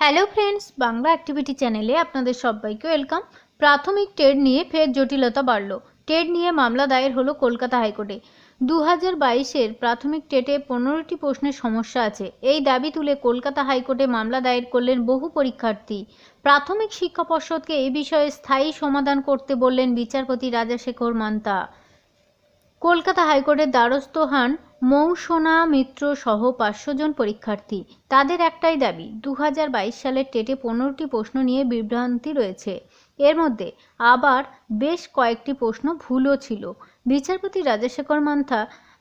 Hello friends Bangla activity চ্যানেলে আপনাদের সবাইকে ওয়েলকাম প্রাথমিক টেট নিয়ে ফের জটিলতা বাড়ল। টেট নিয়ে মামলা দায়ের হলো কলকাতা হাইকোর্টে। দু হাজার বাইশের প্রাথমিক টেটে পনেরোটি প্রশ্নের সমস্যা আছে। এই দাবি তুলে কলকাতা হাইকোর্টে মামলা দায়ের করলেন বহু পরীক্ষার্থী। প্রাথমিক শিক্ষা পর্ষদকে এ বিষয়ে স্থায়ী সমাধান করতে বললেন বিচারপতি রাজাশেখর মান্তা। কলকাতা হাইকোর্টের দ্বারস্থ হন মৌসোনা মিত্র সহ পাঁচশো জন পরীক্ষার্থী। তাদের একটাই দাবি দু হাজার বাইশ সালের টেটে পনেরোটি প্রশ্ন নিয়ে বিভ্রান্তি রয়েছে। এর মধ্যে আবার বেশ কয়েকটি প্রশ্ন ভুলও ছিল। বিচারপতি রাজশেখর মান্থা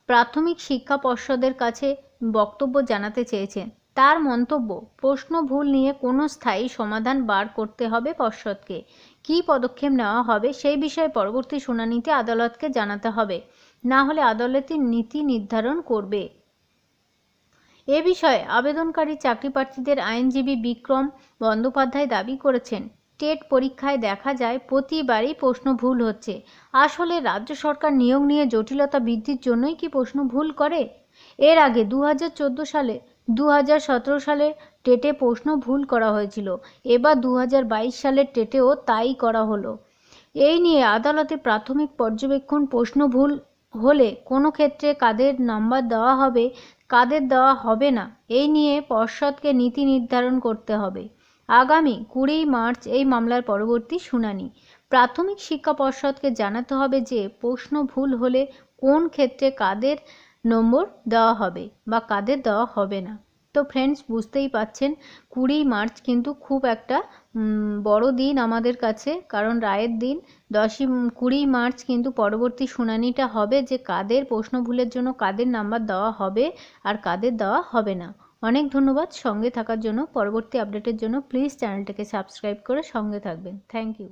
প্রাথমিক শিক্ষা পর্ষদের কাছে বক্তব্য জানাতে চেয়েছেন। তার মন্তব্য, প্রশ্ন ভুল নিয়ে কোনো স্থায়ী সমাধান বার করতে হবে পর্ষদকে। কী পদক্ষেপ নেওয়া হবে সেই বিষয়ে পরবর্তী শুনানিতে আদালতকে জানাতে হবে। না হলে আদালতের নীতি নির্ধারণ করবে। এ বিষয়ে আবেদনকারী চাকরি প্রার্থীদের আইনজীবী বিক্রম বন্দ্যোপাধ্যায় দাবি করেছেন। টেট পরীক্ষায় দেখা যায়, প্রতিবারই প্রশ্ন ভুল হচ্ছে। আসলে রাজ্য সরকার নিয়োগ নিয়ে জটিলতা বৃদ্ধির জন্যই কি প্রশ্ন ভুল করে? এর আগে দু হাজার চোদ্দ সালে দু সালে টেটে প্রশ্ন ভুল করা হয়েছিল। এবার দু হাজার বাইশ সালের টেটেও তাই করা হলো। এই নিয়ে আদালতে প্রাথমিক পর্যবেক্ষণ, প্রশ্ন ভুল হলে কোনো ক্ষেত্রে কাদের নাম্বার দেওয়া হবে, কাদের দেওয়া হবে না, এই নিয়ে পর্ষদকে নীতি নির্ধারণ করতে হবে। আগামী কুড়ি মার্চ এই মামলার পরবর্তী শুনানি। প্রাথমিক শিক্ষা পর্ষদকে জানাতে হবে যে প্রশ্ন ভুল হলে কোন ক্ষেত্রে কাদের নম্বর দেওয়া হবে বা কাদের দেওয়া হবে না। তো ফ্রেন্ডস বুঝতেই পাচ্ছেন কুড়ি মার্চ কিন্তু খুব একটা বড় দিন আমাদের কাছে, কারণ রায়ের দিন, দশই কুড়ি মার্চ কিন্তু পরবর্তী শুনানিটা হবে যে কাদের প্রশ্ন ভুলের জন্য কাদের নাম্বার দেওয়া হবে আর কাদের দেওয়া হবে না। অনেক ধন্যবাদ, সঙ্গে থাকার জন্য, পরবর্তী আপডেটের জন্য প্লিজ চ্যানেলটাকে সাবস্ক্রাইব করে সঙ্গে থাকবেন। Thank you